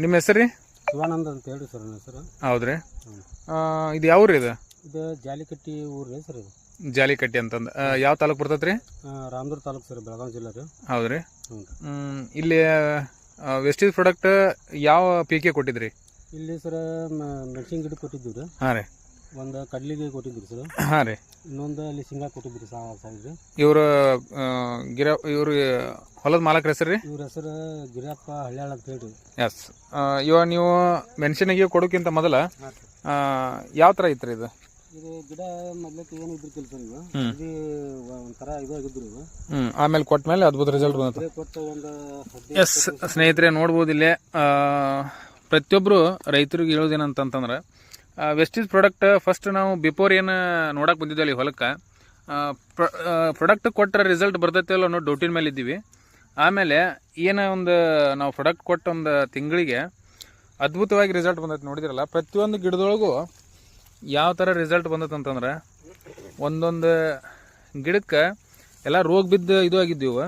ನಿಮ್ಮ ಹೆಸರು ರೀ? ಶಿವಾನಂದ ಅಂತ ಹೇಳಿ ಸರ್ ನನ್ನ ಹೆಸರು. ಹೌದ್ರಿ. ಆ, ಇದು ಯಾವ ರೀ ಇದು? ಇದು ಜಾಲಿಕಟ್ಟಿ ಊರು ರೀ ಸರ್ ಇದು. ಜಾಲಿಕಟ್ಟಿ ಅಂತಂದು. ಆ, ಯಾವ ತಾಲೂಕು ಬರ್ತೈತೆ ರೀ ಆ, ರಾಮದುರ್ಗ ತಾಲೂಕು ಸರ್ ಬೆಳಗಾವಿ ಜಿಲ್ಲೆ ರೀ. ಹೌದ್ರಿ. ಹ್ಞೂ ಹ್ಮ್, ಇಲ್ಲಿ ವೆಸ್ಟೇಜ್ ಪ್ರಾಡಕ್ಟ್ ಯಾವ ಪೀಕೆ ಕೊಟ್ಟಿದ್ರಿ? ಇಲ್ಲಿ ಸರ್ ಮೆಣಸಿನ ಗಿಡ ಕೊಟ್ಟಿದ್ದೀವಿ ರೀ. ಹಾಂ ರೀ. ಒಂದು ಕಡ್ಲಿಗೆ ಕೊಟ್ಟಿದ್ದೀರಿ ಸರ್. ಹಾಂ ರೀ. ಇನ್ನೊಂದು ಅಲ್ಲಿ ಶೇಂಗಾ ಕೊಟ್ಟಿದ್ದೀರಿ ಸಾ ಸೈಡ್ ರೀ. ಇವರು ಗಿರ ಇವರು ಹೊಲದ ಮಾಲಕ್ರ ಹೆಸರು ರೀ? ಇವ್ರ ಹೆಸರು ಗಿರಿಯಪ್ಪ ಹಳ್ಯಾಳ ಅಂತ ಹೇಳಿ ಎಸ್ ಇವಾಗ ನೀವು ಮೆಣಸಿನಿಗೆ ಕೊಡೋಕ್ಕಿಂತ ಮೊದಲ ಯಾವ ಥರ ಐತ್ರಿ ಇದು? ಇದು ಗಿಡ ಮೊದ್ಲಕ್ಕೆ ಏನು ಇದ್ರಿಕಿಲ್ಲ ಸರ್ ಇವು? ಇದು ಒಂಥರ ಇದಾಗಿದ್ರು ಇವು. ಆಮೇಲೆ ಕೊಟ್ಟ ಮೇಲೆ ಅದ್ಭುತ ರಿಸಲ್ಟ್ ಕೊಟ್ಟು ಒಂದು ಎಸ್ ಸ್ನೇಹಿತರೆ ನೋಡ್ಬೋದು ಇಲ್ಲೇ. ಪ್ರತಿಯೊಬ್ಬರು ರೈತರಿಗೆ ಹೇಳೋದೇನಂತಂತಂದ್ರೆ ವೆಸ್ಟೀಸ್ ಪ್ರಾಡಕ್ಟ್ ಫಸ್ಟ್ ನಾವು ಬಿಫೋರ್ ಏನು ನೋಡಕ್ಕೆ ಬಂದಿದ್ದೇವೆ ಹೊಲಕ್ಕೆ ಪ್ರಾಡಕ್ಟ್ ಕೊಟ್ಟರೆ ರಿಸಲ್ಟ್ ಬರ್ತೈತೆ ಅಲ್ಲ ಅನ್ನೋ ಡೌಟಿನ ಮೇಲೆ ಇದ್ದೀವಿ ಆಮೇಲೆ ಏನೋ ಒಂದು ನಾವು ಪ್ರೊಡಕ್ಟ್ ಕೊಟ್ಟ ಒಂದು ತಿಂಗಳಿಗೆ ಅದ್ಭುತವಾಗಿ ರಿಸಲ್ಟ್ ಬಂದೈತೆ ನೋಡಿದಿರಲ್ಲ, ಪ್ರತಿಯೊಂದು ಗಿಡದೊಳಗೂ ಯಾವ ಥರ ರಿಸಲ್ಟ್ ಬಂದೈತೆ ಅಂತಂದ್ರೆ ಒಂದೊಂದು ಗಿಡಕ್ಕೆ ಎಲ್ಲ ರೋಗ ಬಿದ್ದು ಇದು ಆಗಿದ್ದೀವು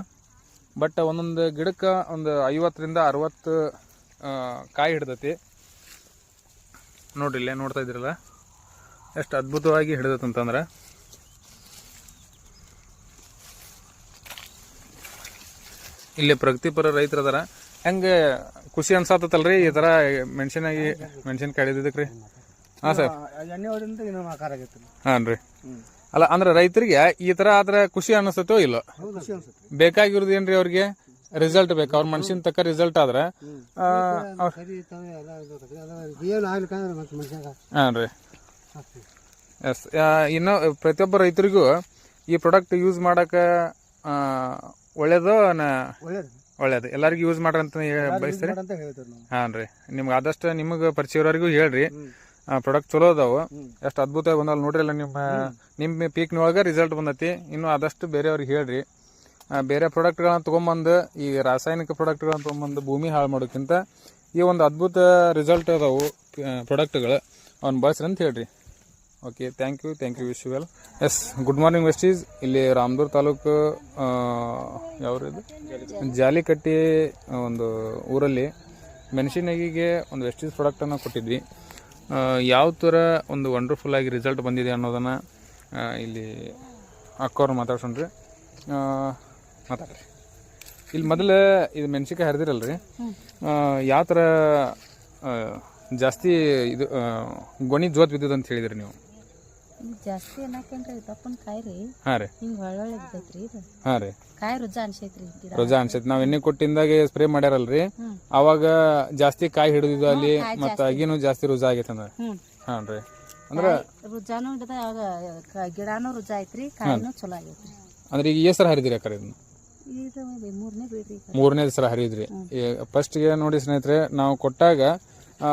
ಬಟ್ ಒಂದೊಂದು ಗಿಡಕ್ಕೆ ಒಂದು ಐವತ್ತರಿಂದ ಅರವತ್ತು ಕಾಯಿ ಹಿಡ್ದೈತಿ. ನೋಡ್ರಿ ಇಲ್ಲೇ ನೋಡ್ತಾ ಇದ್ದೀರಲ್ಲ, ಎಷ್ಟು ಅದ್ಭುತವಾಗಿ ಹಿಡ್ದೈತೆ ಅಂತಂದ್ರೆ ಇಲ್ಲಿ ಪ್ರಗತಿಪರ ರೈತರು ಅದಾರ. ಹೆಂಗೆ ಖುಷಿ ಅನ್ಸಾತಲ್ರಿ ಈ ಥರ ಮೆಣಸಿನಾಗಿ ಮೆಣಸಿನ ಹಿಡಿದಿದ್ದಕ್ಕೆ ರೀ ಹಾಂ, ಸರ್. ಹಾಂ ರೀ ಅಲ್ಲ, ಅಂದ್ರೆ ರೈತರಿಗೆ ಈ ಥರ ಆದ್ರೆ ಖುಷಿ ಅನಿಸ್ತೈತೋ ಇಲ್ಲೋ? ಬೇಕಾಗಿರೋದು ಏನ್ರಿ ಅವ್ರಿಗೆ? ರಿಸಲ್ಟ್ ಬೇಕು. ಅವ್ರ ಮನ್ಸಿನ ತಕ್ಕ ರಿಸಲ್ಟ್ ಆದ್ರೆ ಹಾಂ ರೀ. ಎಸ್ ಇನ್ನು ಪ್ರತಿಯೊಬ್ಬ ರೈತರಿಗೂ ಈ ಪ್ರಾಡಕ್ಟ್ ಯೂಸ್ ಮಾಡಕ್ಕೆ ಒಳ್ಳೇದು ಒಳ್ಳೇದು. ಒಳ್ಳೇದು. ಎಲ್ಲರಿಗೂ ಯೂಸ್ ಮಾಡ್ರಿ ಅಂತ ಬಯಸ್ತೀರಿ? ಅಂತ ಹೇಳ್ತೇವೆ ನಾವು. ಹಾಂ ರೀ. ನಿಮ್ಗೆ ಆದಷ್ಟು ನಿಮಗೆ ಪರಿಚಯ ಇರೋರಿಗೂ ಹೇಳ್ರಿ. ಪ್ರಾಡಕ್ಟ್ ಚಲೋ ಅದಾವು. ಎಷ್ಟು ಅದ್ಭುತವಾಗಿ ಬಂದಲ್ಲ ನೋಡ್ರಿ ಅಲ್ಲ ನಿಮ್ಮ ನಿಮ್ಮ ಪೀಕ್ನೊಳಗೆ ರಿಸಲ್ಟ್ ಬಂದೈತಿ. ಇನ್ನು ಆದಷ್ಟು ಬೇರೆಯವ್ರಿಗೆ ಹೇಳ್ರಿ. ಬೇರೆ ಪ್ರಾಡಕ್ಟ್ಗಳನ್ನ ತೊಗೊಂಬಂದು ಈ ರಾಸಾಯನಿಕ ಪ್ರಾಡಕ್ಟ್ಗಳನ್ನ ತೊಗೊಂಬಂದು ಭೂಮಿ ಹಾಳು ಮಾಡೋಕ್ಕಿಂತ ಈ ಒಂದು ಅದ್ಭುತ ರಿಸಲ್ಟ್ ಅದಾವು ಪ್ರಾಡಕ್ಟ್ಗಳು ಅವ್ನ ಬಳಸ್ರಿ ಅಂತ ಹೇಳ್ರಿ. Okay thank you thank you wish well yes good morning ವೆಸ್ಟೀಸ್ ಇಲ್ಲಿ ರಾಮದೂರ್ ತಾಲೂಕು ಯಾವ್ರದು ಜಾಲಿಕಟ್ಟಿ ಒಂದು ಊರಲ್ಲಿ ಮೆಣಸಿನಗಿಗೆ ಒಂದು ವೆಸ್ಟೀಸ್ ಪ್ರಾಡಕ್ಟನ್ನು ಕೊಟ್ಟಿದ್ವಿ. ಯಾವ ಥರ ಒಂದು ವಂಡರ್ಫುಲ್ ಆಗಿ ರಿಸಲ್ಟ್ ಬಂದಿದೆ ಅನ್ನೋದನ್ನು ಇಲ್ಲಿ ಅಕ್ಕವ್ರು ಮಾತಾಡ್ಸೋಣ್ರಿ. ಮಾತಾಡ್ರಿ. ಇಲ್ಲಿ ಮೊದಲು ಇದು ಮೆಣಸಿನ್ಕಾಯಿ ಹರಿದಿರಲ್ರಿ. ಯಾವ ಥರ ಜಾಸ್ತಿ ಇದು ಗೊಣಿ ಜೋತ್ ಅಂತ ಹೇಳಿದ್ರಿ ನೀವು? ಜಾಸ್ತಿ ಅನ್ನಕೇನ್ರಿ ಪಪ್ಪನ ಕಾಯಿ ರೀ ಹಾಂ ರೀ. ಹಿಂಗ್ ಒಳ್ಳೊಳ್ಳೆ ಬಿದ್ದೈತ್ರಿ ಇದು. ಹಾಂ ರೀ. ಕಾಯಿ ರುಜಾ ಅನ್ಸೈತ್ರಿ ಗಿಡ ರೋಜಾ ಅನ್ಸೈತಿ. ನಾವು ಎಣ್ಣೆ ಕೊಟ್ಟಿಂದಾಗ ಸ್ಪ್ರೇ ಮಾಡ್ಯಾರಲ್ರಿ. ಅವಾಗ ಜಾಸ್ತಿ ಕಾಯಿ ಹಿಡಿದಿದ್ದು ಅಲ್ಲಿ ಮತ್ತ ಅಗಿನೂ ಜಾಸ್ತಿ ರುಜಾ ಆಗೈತೆ ಅಂದ್ರೆ. ಹ್ಞೂ ಹಾಂ ರೀ. ಅಂದ್ರೆ ರುಜಾನು ಹಿಡ್ದ ಅವಾಗ ಕ- ಗಿಡಾನು ರುಜಾ ಐತ್ರಿ ಕಾಯಿನೂ ಚಲೋ ಆಗೈತ್ರಿ. ಅಂದ್ರೆ ಈಗ ಹೆಸರು ಸರ ಹರಿದಿರಿ ಅಕ್ಕರ ಇದನ್ನ? ಇದು ಮೂರನೇ ಬೀಳ್ರಿ ಈಗ. ಮೂರನೇ ಸಲ ಹರಿದ್ರಿ. ಫಸ್ಟ್ಗೆ ನೋಡಿ ಸ್ನೇಹಿತರೆ ನಾವು ಕೊಟ್ಟಾಗ ಆ,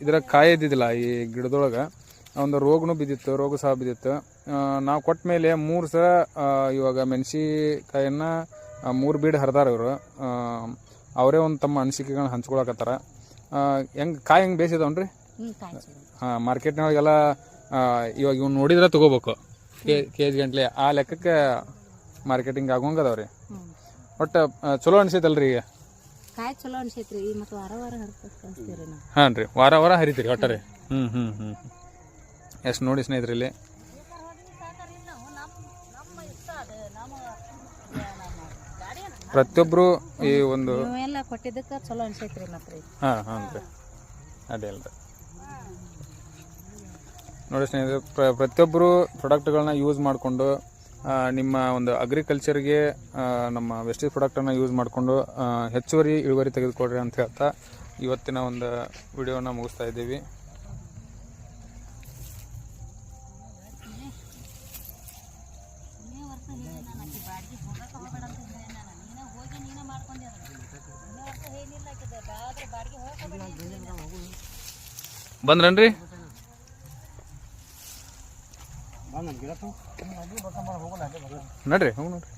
ಇದರ ಕಾಯಿ ಇದ್ದಿದ್ದಿಲ್ಲ ಈ ಗಿಡದೊಳಗೆ. ಒಂದು ರೋಗನೂ ಬಿದ್ದಿತ್ತು ರೋಗ ಸಹ ಬಿದ್ದಿತ್ತು. ನಾವು ಕೊಟ್ಟ ಮೇಲೆ ಮೂರು ಸಲ ಇವಾಗ ಮೆಣಸಿಕಾಯನ್ನು ಮೂರು ಬೀಡ್ ಹರಿದಾರ ಇವರು. ಅವರೇ ಒಂದು ತಮ್ಮ ಅನಿಸಿಕೆಗಳನ್ನ ಹಂಚ್ಕೊಳಕತ್ತಾರ. ಹೆಂಗೆ ಕಾಯಿ ಹೆಂಗೆ ಬೇಸಿದವನ್ರಿ ಹಾಂ ಮಾರ್ಕೆಟ್ನೊಳಗೆಲ್ಲ ಇವಾಗ ಇವ್ನು ನೋಡಿದ್ರೆ ತಗೋಬೇಕು. ಕೆ ಕೆ ಜಿ ಗಂಟ್ಲೆ. ಆ ಲೆಕ್ಕಕ್ಕೆ ಮಾರ್ಕೆಟಿಂಗ್ ಆಗೋಂಗೆ ಅದಾವ್ರಿ. ರೀ ಒಟ್ಟು ಚಲೋ ಅನಿಸೈತಲ್ರಿ ಈಗ? ಕಾಯಿ ಚಲೋ ಅನ್ಸೈತ್ರಿ. ಮತ್ತು ವಾರ ವಾರ ಹರಿತೀರಿ ಹಾಂ ರೀ ವಾರ ವಾರ ಹರಿತೀರಿ ಒಟ್ಟಾರೆ. ಹ್ಞೂ ಹ್ಞೂ ಹ್ಞೂ ಎಷ್ಟು ನೋಡಿ ಸ್ನೇಹಿತರೆ ಇಲ್ಲಿ ಪ್ರತಿಯೊಬ್ಬರು ಈ ಒಂದು ನೀವೆಲ್ಲ ಕೊಟ್ಟಿದ್ದಕ್ಕೆ ಚಲೋ ಅನ್ಸೈತ್ರಿ ಮತ್ತೆ ರೀ ಹಾಂ ಹಾಂ ರೀ ಅದೇ ಅಲ್ರಿ. ನೋಡಿ ಸ್ನೇಹಿತರೆ ಪ್ರ ಪ್ರತಿಯೊಬ್ಬರು ಪ್ರಾಡಕ್ಟ್ಗಳನ್ನ ಯೂಸ್ ಮಾಡಿಕೊಂಡು ನಿಮ್ಮ ಒಂದು ಅಗ್ರಿಕಲ್ಚರ್ಗೆ ನಮ್ಮ ವೆಸ್ಟೇಜ್ ಪ್ರಾಡಕ್ಟನ್ನು ಯೂಸ್ ಮಾಡಿಕೊಂಡು ಹೆಚ್ಚುವರಿ ಇಳುವರಿ ತೆಗೆದುಕೊಡ್ರಿ ಅಂತ ಹೇಳ್ತಾ ಇವತ್ತಿನ ಒಂದು ವಿಡಿಯೋನ ಮುಗಿಸ್ತಾ ಇದ್ದೀವಿ. ಬಂದ್ರನ್ರಿ. ನಡ್ರಿ ಹೋಗಿ ನೋಡ್ರಿ